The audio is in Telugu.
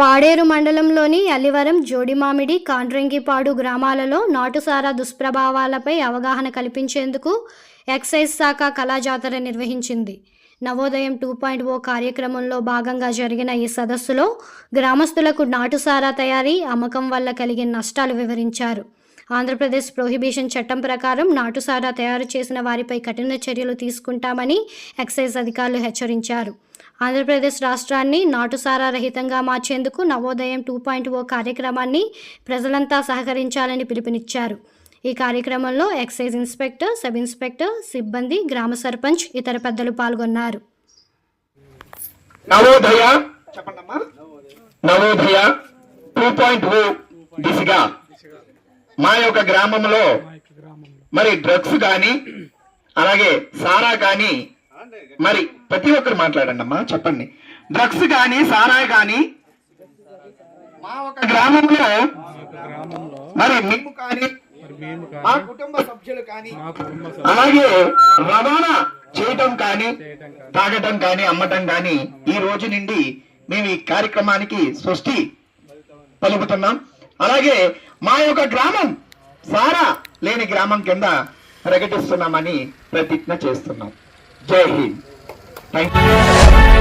పాడేరు మండలంలోని అల్లివరం జోడిమామిడి కాండ్రంగిపాడు గ్రామాలలో నాటుసారా దుష్ప్రభావాలపై అవగాహన కల్పించేందుకు ఎక్సైజ్ శాఖ కళాజాతర నిర్వహించింది. నవోదయం టూ పాయింట్ ఓ కార్యక్రమంలో భాగంగా జరిగిన ఈ సదస్సులో గ్రామస్తులకు నాటుసారా తయారీ అమ్మకం వల్ల కలిగిన నష్టాలు వివరించారు. ఆంధ్రప్రదేశ్ ప్రొహిబిషన్ చట్టం ప్రకారం నాటుసారా తయారు చేసిన వారిపై కఠిన చర్యలు తీసుకుంటామని ఎక్సైజ్ అధికారులు హెచ్చరించారు. ఆంధ్రప్రదేశ్ రాష్ట్రాన్ని నాటుసారా రహితంగా మార్చేందుకు నవోదయం టూ పాయింట్ ఓ కార్యక్రమాన్ని ప్రజలంతా సహకరించాలని పిలుపునిచ్చారు. ఈ కార్యక్రమంలో ఎక్సైజ్ ఇన్స్పెక్టర్ సబ్ ఇన్స్పెక్టర్ సిబ్బంది గ్రామ సర్పంచ్ ఇతర పెద్దలు పాల్గొన్నారు. Navodaya Navodaya two point O దిశగా మా యొక్క గ్రామంలో మరి డ్రగ్స్ కానీ అలాగే సారా కానీ మరి ప్రతి ఒక్కరు మాట్లాడండి అమ్మా చెప్పండి. డ్రగ్స్ కానీ సారా కానీ మా ఒక గ్రామంలో మరి మేము కానీ మా కుటుంబ సభ్యులు కానీ అలాగే రవాణా చేయటం కానీ తాగటం కానీ అమ్మటం కానీ ఈ రోజు నుండి మేము ఈ కార్యక్రమానికి సృష్టి పలుకుతున్నాం. అలాగే మా యొక్క గ్రామం సారా లేని గ్రామం కింద ప్రకటిస్తున్నామని ప్రతిజ్ఞ చేస్తున్నాం. জয় হিন্দ থ্যাংক ইউ